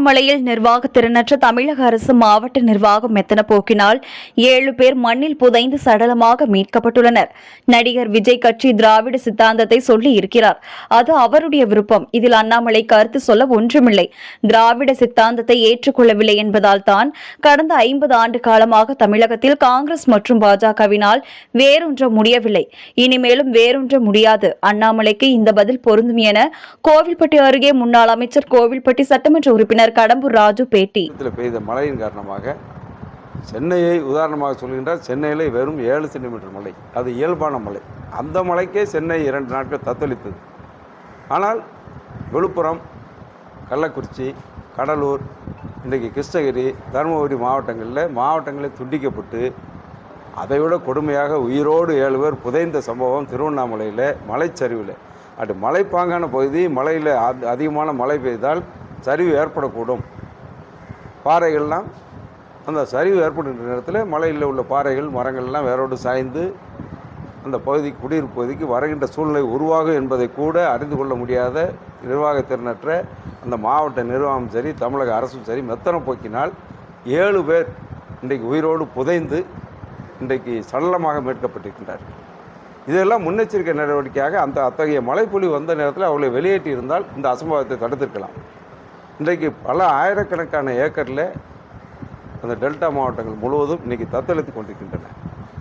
திருவண்ணாமலையில் நிர்வாக திறனற்ற தமிழக அரசு மாவட்ட நிர்வாகம் மெத்தன போக்கினால் ஏழு பேர் மண்ணில் புதைந்து சடலமாக மீட்கப்பட்டுள்ளனர். நடிகர் விஜய் கட்சி திராவிட சித்தாந்தத்தை சொல்லி இருக்கிறார். அது அவருடைய விருப்பம். இதில் அண்ணாமலை கருத்து சொல்ல ஒன்றுமில்லை. திராவிட சித்தாந்தத்தை ஏற்றுக்கொள்ளவில்லை என்பதால் தான் கடந்த ஐம்பது ஆண்டு காலமாக தமிழகத்தில் காங்கிரஸ் மற்றும் பாஜகவினால் வேறொன்ற முடியவில்லை. இனிமேலும் வேறொன்ற முடியாது. அண்ணாமலைக்கு இந்த பதில் பொருந்தும் என கோவில்பட்டி அருகே முன்னாள் அமைச்சர் கோவில்பட்டி சட்டமன்ற உறுப்பினர் கடம்பூர் ராஜு பேட்டி. பெய்த மழையின் காரணமாக சென்னையை உதாரணமாக சொல்கின்றார் சென்னையில் வெறும் ஏழு சென்டிமீட்டர் மழை. அது இயல்பான மழை. அந்த மழைக்கே சென்னை இரண்டு நாட்கள் தத்தளித்தது. ஆனால் விழுப்புரம் கள்ளக்குறிச்சி கடலூர் இன்றைக்கு கிருஷ்ணகிரி தருமபுரி மாவட்டங்களில் மாவட்டங்களில் துண்டிக்கப்பட்டு அதைவிட கொடுமையாக உயிரோடு ஏழு பேர் புதைந்த சம்பவம் திருவண்ணாமலையில் மலைச்சரிவில். அப்படி மலைப்பாங்கான பகுதி மலையில் அதிகமான மழை பெய்தால் சரிவு ஏற்படக்கூடும். பாறைகள்லாம் அந்த சரிவு ஏற்படுகின்ற நேரத்தில் மலையில் உள்ள பாறைகள் மரங்கள்லாம் வேரோடு சாய்ந்து அந்த பகுதி குடியிருப்பு பகுதிக்கு வருகின்ற சூழ்நிலை உருவாகும் என்பதை கூட அறிந்து கொள்ள முடியாத நிர்வாகத்திறனற்ற அந்த மாவட்ட நிர்வாகம் சரி தமிழக அரசும் சரி மெத்தனம் போக்கினால் ஏழு பேர் இன்றைக்கு உயிரோடு புதைந்து இன்றைக்கு சடலமாக மீட்கப்பட்டிருக்கின்றார் இதெல்லாம் முன்னெச்சரிக்கை நடவடிக்கையாக அந்த அத்தகைய மழைப்பொழிவு வந்த நேரத்தில் அவர்களை வெளியேற்றி இருந்தால் இந்த அசம்பாவத்தை தடுத்திருக்கலாம். இன்றைக்கு பல ஆயிரக்கணக்கான ஏக்கரில் அந்த டெல்டா மாவட்டங்கள் முழுவதும் இன்றைக்கி தத்தளித்து கொண்டிருக்கின்றன.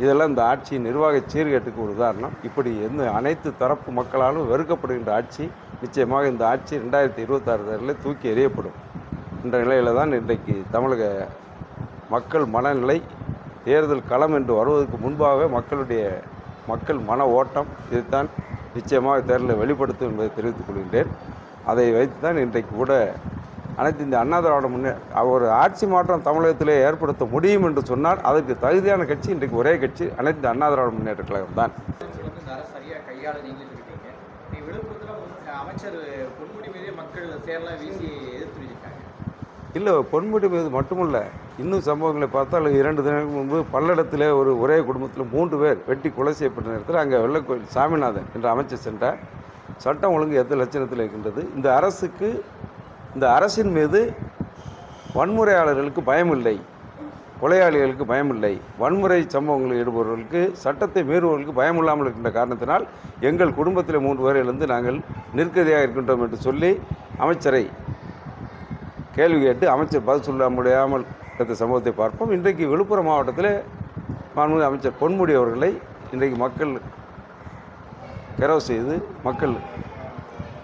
இதெல்லாம் இந்த ஆட்சி நிர்வாக சீர்கேட்டுக்கு ஒரு உதாரணம். இப்படி எந்த அனைத்து தரப்பு மக்களாலும் வெறுக்கப்படுகின்ற ஆட்சி நிச்சயமாக இந்த ஆட்சி ரெண்டாயிரத்தி இருபத்தாறு தேர்தலில் தூக்கி எறியப்படும் என்ற நிலையில் தான் இன்றைக்கு தமிழக மக்கள் மனநிலை தேர்தல் களம் என்று வருவதற்கு முன்பாகவே மக்களுடைய மக்கள் மன ஓட்டம் இதுதான் நிச்சயமாக தேர்தலில் வெளிப்படுத்தும் என்பதை தெரிவித்துக் கொள்கின்றேன். அதை வைத்து தான் இன்றைக்கு கூட அனைத்து இந்த அண்ணா திராவிட முன்னே ஒரு ஆட்சி மாற்றம் தமிழகத்திலே ஏற்படுத்த முடியும் என்று சொன்னால் அதற்கு தகுதியான கட்சி இன்றைக்கு ஒரே கட்சி அனைத்து அண்ணா திராவிட முன்னேற்ற கழகம் தான். இல்லை பொன்முடி மீது மட்டுமல்ல இன்னும் சம்பவங்களை பார்த்தால் இரண்டு தினங்களுக்கு முன்பு பல்லடத்தில் ஒரு ஒரே குடும்பத்தில் மூன்று பேர் வெட்டி கொலை செய்யப்பட்ட நேரத்தில் அங்கே வெள்ளக்கோயில் சாமிநாதன் என்ற அமைச்சர் சென்றார். சட்டம் ஒழுங்கு எந்த லட்சணத்தில் இருக்கின்றது? இந்த அரசுக்கு இந்த அரசின் மீது வன்முறையாளர்களுக்கு பயமில்லை கொலையாளிகளுக்கு பயமில்லை வன்முறை சம்பவங்களில் ஈடுபடுவர்களுக்கு சட்டத்தை மீறுபவர்களுக்கு பயம் இல்லாமல் இருக்கின்ற காரணத்தினால் எங்கள் குடும்பத்தில் மூன்று பேரிலிருந்து நாங்கள் நிற்கதியாக இருக்கின்றோம் என்று சொல்லி அமைச்சரை கேள்வி கேட்டு அமைச்சர் பதில் சொல்ல முடியாமல் இந்த சம்பவத்தை பார்ப்போம். இன்றைக்கு விழுப்புரம் மாவட்டத்தில் மாண்புமிகு அமைச்சர் பொன்முடி அவர்களை இன்றைக்கு மக்கள் கெரவு செய்து மக்கள்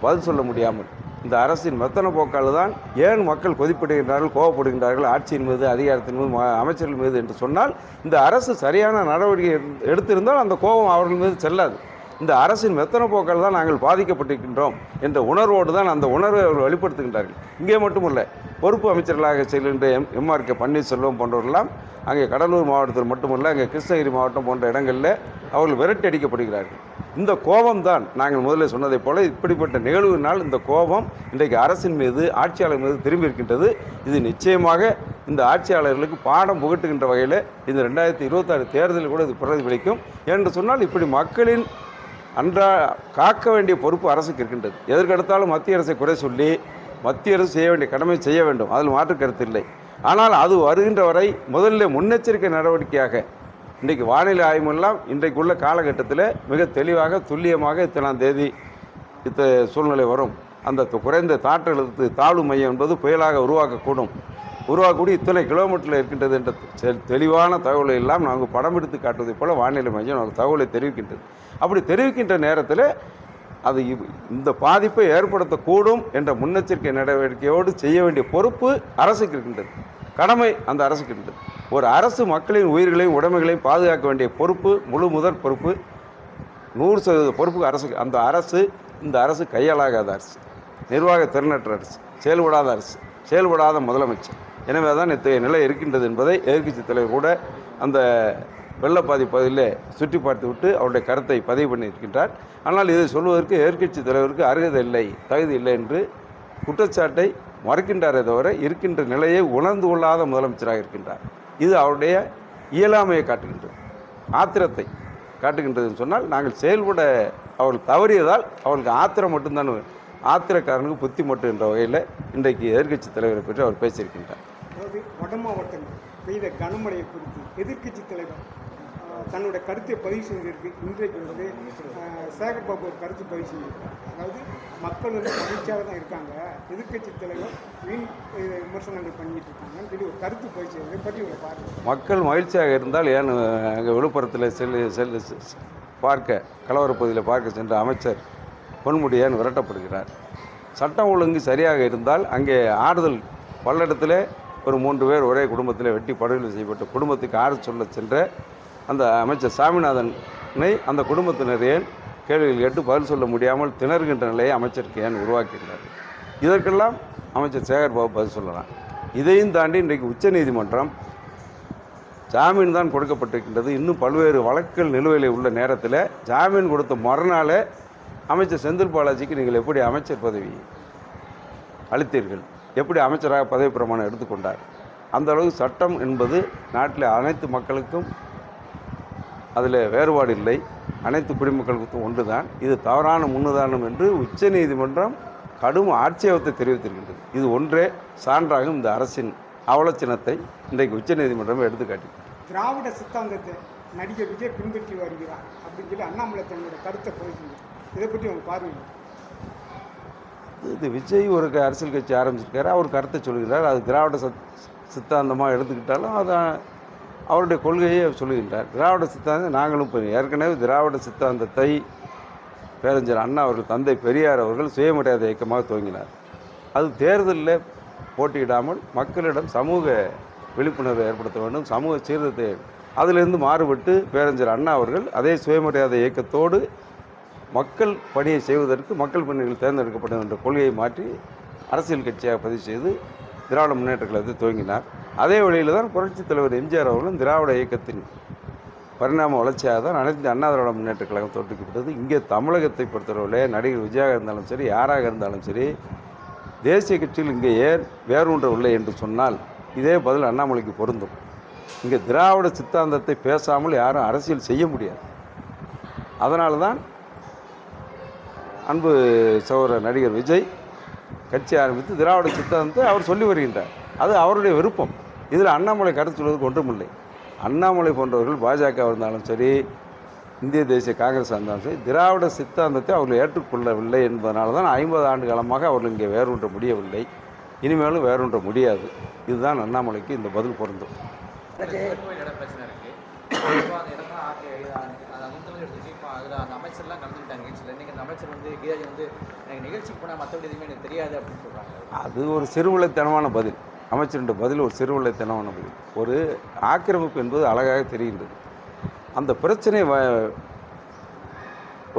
பதில் சொல்ல முடியாமல் இந்த அரசின் மெத்தன போக்கால் தான் ஏன் மக்கள் கொதிப்படுகின்றார்கள் கோவப்படுகின்றார்கள் ஆட்சியின் மீது அதிகாரத்தின் மீது அமைச்சர்கள் மீது என்று சொன்னால் இந்த அரசு சரியான நடவடிக்கை எடுத்திருந்தால் அந்த கோபம் அவர்கள் மீது செல்லாது. இந்த அரசின் மெத்தன போக்கால் தான் நாங்கள் பாதிக்கப்பட்டிருக்கின்றோம் என்ற உணர்வோடு தான் அந்த உணர்வை அவர்கள் வெளிப்படுத்துகின்றார்கள். இங்கே மட்டுமல்ல பொறுப்பு அமைச்சர்களாக செல்கின்ற எம் எம்ஆர் கே பன்னீர்செல்வம் போன்றவர்கள்லாம் அங்கே கடலூர் மாவட்டத்தில் மட்டுமல்ல அங்கே கிருஷ்ணகிரி மாவட்டம் போன்ற இடங்களில் அவர்கள் விரட்டி அடிக்கப்படுகிறார்கள். இந்த கோபம்தான். நாங்கள் முதல்ல சொன்னதைப் போல இப்படிப்பட்ட நிகழ்வுனால் இந்த கோபம் இன்றைக்கு அரசின் மீது ஆட்சியாளர் மீது திரும்பி இருக்கின்றது. இது நிச்சயமாக இந்த ஆட்சியாளர்களுக்கு பாடம் புகட்டுகின்ற வகையில் இந்த ரெண்டாயிரத்தி இருபத்தாறு தேர்தலில் கூட இது பிரதிபலிக்கும். என்று சொன்னால் இப்படி மக்களின் அன்றா காக்க வேண்டிய பொறுப்பு அரசுக்கு இருக்கின்றது. எதற்கெடுத்தாலும் மத்திய அரசை குறை சொல்லி மத்திய அரசு செய்ய வேண்டிய கடமை செய்ய வேண்டும். அதில் மாற்று கருத்து இல்லை. ஆனால் அது வருகின்ற வரை முதல்ல முன்னெச்சரிக்கை நடவடிக்கையாக இன்றைக்கு வானிலை ஆய்வுலாம் இன்றைக்குள்ள காலகட்டத்தில் மிக தெளிவாக துல்லியமாக இத்தனாம் தேதி இத்த சூழ்நிலை வரும். அந்த குறைந்த தாற்றழுத்து தாழ்வு மையம் என்பது புயலாக உருவாக்கக்கூடும். உருவாக்கக்கூடிய இத்தனை கிலோமீட்டரில் இருக்கின்றது என்ற தெ- தெளிவான தகவலை எல்லாம் நாங்கள் படம் எடுத்து காட்டுவதைப் போல வானிலை மையம் நமக்கு தகவலை தெரிவிக்கின்றது. அப்படி தெரிவிக்கின்ற நேரத்தில் அது இந்த பாதிப்பை ஏற்படுத்தக்கூடும் என்ற முன்னெச்சரிக்கை நடவடிக்கையோடு செய்ய வேண்டிய பொறுப்பு அரசுக்கு இருக்கின்றது. கடமை அந்த அரசுக்கு இருக்கின்றது. ஒரு அரசு மக்களின் உயிர்களையும் உடைமைகளையும் பாதுகாக்க வேண்டிய பொறுப்பு முழு முதற் பொறுப்பு. நூறு சதவீத பொறுப்புக்கு அரசுக்கு அந்த அரசு இந்த அரசு கையாளாகாத அரசு. நிர்வாக திறனற்ற அரசு செயல்படாத அரசு செயல்படாத முதலமைச்சர். எனவே தான் இத்தகைய நிலை இருக்கின்றது என்பதை எதிர்க்கட்சி தலைவர் கூட அந்த வெள்ளப்பாதி பகுதியில் சுற்றி பார்த்து விட்டு அவருடைய கருத்தை பதிவு பண்ணியிருக்கின்றார். ஆனால் இதை சொல்வதற்கு எதிர்க்கட்சி தலைவருக்கு அருகதை இல்லை தகுதி இல்லை என்று குற்றச்சாட்டை மறுக்கின்றாரே தவிர இருக்கின்ற நிலையை உணர்ந்து கொள்ளாத முதலமைச்சராக இருக்கின்றார். இது அவருடைய இயலாமையை காட்டுகின்றது. ஆத்திரத்தை காட்டுகின்றதுன்னு சொன்னால் நாங்கள் செயல்பட அவர்கள் தவறியதால் அவர்களுக்கு ஆத்திரம் மட்டும்தான் ஆத்திரக்காரனுக்கு புத்தி மட்டும் என்ற வகையில் இன்றைக்கு எதிர்க்கட்சி தலைவரை பற்றி அவர் பேசியிருக்கின்றார். வட மாவட்டங்கள் பெய்த கனமழையை குறித்து எதிர்க்கட்சி தலைவர் தன்னுடைய கருத்தை பதிவு செஞ்சிருக்கு. இன்றைக்கு வந்து சேகர் பாபு ஒரு கருத்து பதிவு செஞ்சிருக்காங்க அதாவது மக்கள் வந்து மகிழ்ச்சியாக தான் இருக்காங்க. எதிர்கட்சி தலைவர் வீண் விமர்சனங்கள் பண்ணிட்டு இருக்காங்கன்னு சொல்லி ஒரு கருத்து பதிவு செய்வதை பற்றி ஒரு பார்க்க மக்கள் மகிழ்ச்சியாக இருந்தால் ஏன் அங்கே விழுப்புரத்தில் செல்லு செல்லு பார்க்க கலவரப்பகுதியில் பார்க்க சென்ற அமைச்சர் பொன்முடி ஏன் விரட்டப்படுகிறார்? சட்டம் ஒழுங்கு சரியாக இருந்தால் அங்கே ஆறுதல் பல்லடத்தில் ஒரு மூன்று பேர் ஒரே குடும்பத்தில் வெட்டி படுகொலை செய்யப்பட்ட குடும்பத்துக்கு ஆறு சொல்ல சென்ற அந்த அமைச்சர் சாமிநாதனை அந்த குடும்பத்தினர் ஏன் கேள்விகள் கேட்டு பதில் சொல்ல முடியாமல் திணறுகின்ற நிலையை அமைச்சருக்கு ஏன் உருவாக்கியுள்ளார் இதற்கெல்லாம் அமைச்சர் சேகர் பாபு பதில் சொல்லலாம். இதையும் தாண்டி இன்றைக்கு உச்சநீதிமன்றம் ஜாமீன் தான் கொடுக்கப்பட்டிருக்கின்றது. இன்னும் பல்வேறு வழக்குகள் நிலுவையில் உள்ள நேரத்தில் ஜாமீன் கொடுத்த மறுநாளே அமைச்சர் செந்தில் பாலாஜிக்கு நீங்கள் எப்படி அமைச்சர் பதவி அளித்தீர்கள்? எப்படி அமைச்சராக பதவி பிரமாணம் எடுத்துக்கொண்டார்? அந்த அளவுக்கு சட்டம் என்பது நாட்டில் அனைத்து மக்களுக்கும் அதில் வேறுபாடு இல்லை. அனைத்து குடிமக்களுக்கும் ஒன்று தான் இது தவறான முன்னுதாரணம் என்று உச்சநீதிமன்றம் கடும் ஆட்சேபத்தை தெரிவித்திருக்கின்றது. இது ஒன்றே சான்றாகும் இந்த அரசின் அவலட்சணத்தை இன்றைக்கு உச்சநீதிமன்றம் எடுத்துக்காட்டி திராவிட சித்தாந்தத்தை நடிகர் விஜய் பின்பற்றி வருகிறார் அப்படின்னு சொல்லி அண்ணாமலை தன்னோட கருத்தை செஞ்சிருக்கு இதை பற்றி உங்க பார்வை என்ன? இது விஜய் ஒரு அரசியல் கட்சி ஆரம்பிச்சிருக்காரு. அவர் கருத்தை சொல்லுகிறார் அது திராவிட சத் சித்தாந்தமாக எடுத்துக்கிட்டாலும் அது அவருடைய கொள்கையை சொல்லுகின்றார். திராவிட சித்தாந்தம் நாங்களும் ஏற்கனவே திராவிட சித்தாந்தத்தை பேரஞ்சர் அண்ணா அவர்கள் தந்தை பெரியார் அவர்கள் சுயமரியாதை இயக்கமாக துவங்கினார். அது தேர்தலில் போட்டியிடாமல் மக்களிடம் சமூக விழிப்புணர்வை ஏற்படுத்த வேண்டும் சமூக சீர்திருத்தத்தை அதிலிருந்து மாறுபட்டு பேரஞ்சர் அண்ணா அவர்கள் அதே சுயமரியாதை இயக்கத்தோடு மக்கள் பணியை செய்வதற்கு மக்கள் பணிகள் தேர்ந்தெடுக்கப்படும் என்ற கொள்கையை மாற்றி அரசியல் கட்சியாக பதிவு செய்து திராவிட முன்னேற்ற கழகத்தை துவங்கினார். அதே வழியில் தான் புரட்சித் தலைவர் எம்ஜிஆர் அவர்களும் திராவிட இயக்கத்தின் பரிணாம வளர்ச்சியாக தான் அனைத்து அண்ணா திராவிட முன்னேற்ற கழகம் தோற்றுக்கப்பட்டது இங்கே தமிழகத்தை பொறுத்தளவில் நடிகர் விஜயாக இருந்தாலும் சரி யாராக இருந்தாலும் சரி தேசிய கட்சியில் இங்கே ஏன் வேரூன்றவில்லை என்று சொன்னால் இதே பதில் அண்ணாமலைக்கு பொருந்தும். இங்கே திராவிட சித்தாந்தத்தை பேசாமல் யாரும் அரசியல் செய்ய முடியாது. அதனால தான் அன்பு சகோதரர் நடிகர் விஜய் கட்சி ஆரம்பித்து திராவிட சித்தாந்தத்தை அவர் சொல்லி வருகின்றார். அது அவருடைய விருப்பம். இதில் அண்ணாமலை கருத்து சொல்வதற்கு ஒன்றுமில்லை அண்ணாமலை போன்றவர்கள் பாஜக இருந்தாலும் சரி இந்திய தேசிய காங்கிரஸ் இருந்தாலும் சரி திராவிட சித்தாந்தத்தை அவர்கள் ஏற்றுக்கொள்ளவில்லை என்பதனால தான் ஐம்பது ஆண்டு காலமாக அவர்கள் இங்கே வேரூன்ற முடியவில்லை. இனிமேலும் வேரூன்ற முடியாது. இதுதான் அண்ணாமலைக்கு இந்த பதில் பொருந்தும் கோயில் இடம் பிரச்சனை இருக்கு இப்போ அந்த இடம் தான் அது அந்தளவு எடுத்துச்சு இப்போ அதில் அந்த அமைச்சர்லாம் கலந்துக்கிட்டாங்க நிகழ்ச்சியில் இன்னைக்கு அந்த அமைச்சர் வந்து கீதாஜி வந்து எனக்கு நிகழ்ச்சிக்கு போனால் மற்றபடி எதுவுமே எனக்கு தெரியாது அப்படின்னு சொல்கிறாங்க அது ஒரு சிறுவிளைத்தனமான பதில். அமைச்சருடைய பதில் ஒரு சிறுவிளைத்தனமான பதில். ஒரு ஆக்கிரமிப்பு என்பது அழகாக தெரிகின்றது. அந்த பிரச்சனை வ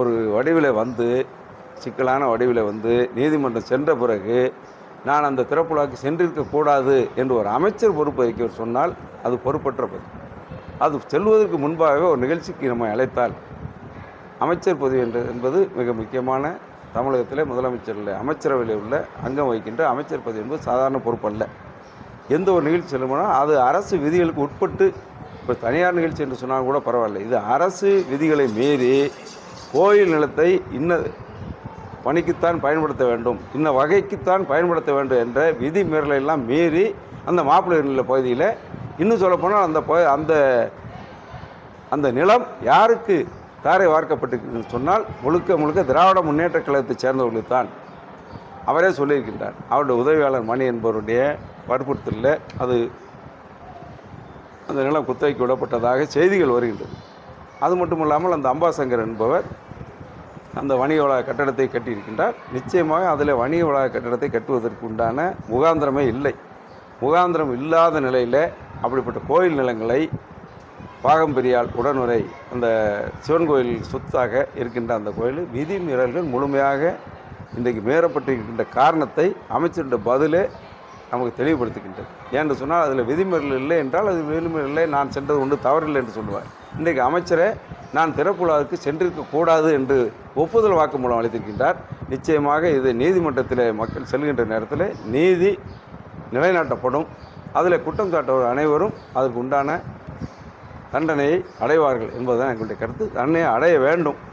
ஒரு வடிவில் வந்து சிக்கலான வடிவில் வந்து நீதிமன்றம் சென்ற பிறகு நான் அந்த திறப்புலாக்கு சென்றிருக்கக்கூடாது என்று ஒரு அமைச்சர் பொறுப்பு வைக்க சொன்னால் அது பொறுப்பற்ற பதில். அது செல்வதற்கு முன்பாகவே ஒரு நிகழ்ச்சிக்கு நம்ம அழைத்தால் அமைச்சர் பதவி என்று என்பது மிக முக்கியமான தமிழகத்தில் முதலமைச்சரில் அமைச்சரவையில் உள்ள அங்கம் வகிக்கின்ற அமைச்சர் பதவி என்பது சாதாரண பொறுப்பு அல்ல எந்த ஒரு நிகழ்ச்சி செல்லுமானால் அது அரசு விதிகளுக்கு உட்பட்டு இப்போ தனியார் நிகழ்ச்சி என்று சொன்னால் கூட பரவாயில்ல. இது அரசு விதிகளை மீறி கோயில் நிலத்தை இன்ன பணிக்குத்தான் பயன்படுத்த வேண்டும் இன்ன வகைக்குத்தான் பயன்படுத்த வேண்டும் என்ற விதி மீறலையெல்லாம் மீறி அந்த மாப்பிள்ளை நில பகுதியில் இன்னும் சொல்லப்போனால் அந்த ப அந்த அந்த நிலம் யாருக்கு தாரை வார்க்கப்பட்டிருக்குன்னு சொன்னால் முழுக்க முழுக்க திராவிட முன்னேற்ற கழகத்தைச் சேர்ந்தவர்களுக்கு தான். அவரே சொல்லியிருக்கின்றார். அவருடைய உதவியாளர் மணி என்பவருடைய வற்புறுத்தலில் அது அந்த நிலம் குத்தகைக்கு விடப்பட்டதாக செய்திகள் வருகின்றது. அது மட்டும் இல்லாமல் அந்த அம்பாசங்கர் என்பவர் அந்த வணிக வளாக கட்டடத்தை கட்டியிருக்கின்றார். நிச்சயமாக அதில் வணிக வளாக கட்டடத்தை கட்டுவதற்கு உண்டான முகாந்திரமே இல்லை. முகாந்திரம் இல்லாத நிலையில் அப்படிப்பட்ட கோயில் நிலங்களை பாகம்பெரியால் உடனுரை அந்த சிவன் கோயில் சொத்தாக இருக்கின்ற அந்த கோயில் விதிமீறல்கள் முழுமையாக இன்றைக்கு மீறப்பட்டிருக்கின்ற காரணத்தை அமைச்சருடைய பதிலே நமக்கு தெளிவுபடுத்துகின்றது. ஏன்னு சொன்னால் அதில் விதிமீறல் இல்லை என்றால் அது விதிமீறல் இல்லை நான் சென்றது ஒன்று தவறில்லை என்று சொல்லுவார். இன்றைக்கு அமைச்சரை நான் திறப்புலாவுக்கு சென்றிருக்கக்கூடாது என்று ஒப்புதல் வாக்குமூலம் அளித்திருக்கின்றார். நிச்சயமாக இது நீதிமன்றத்தில் மக்கள் செல்கின்ற நேரத்தில் நீதி நிலைநாட்டப்படும். அதில் குற்றம் சாட்டவர் அனைவரும் அதற்கு உண்டான தண்டனையை அடைவார்கள் என்பதுதான் எங்களுடைய கருத்து. தண்டனையை அடைய வேண்டும்.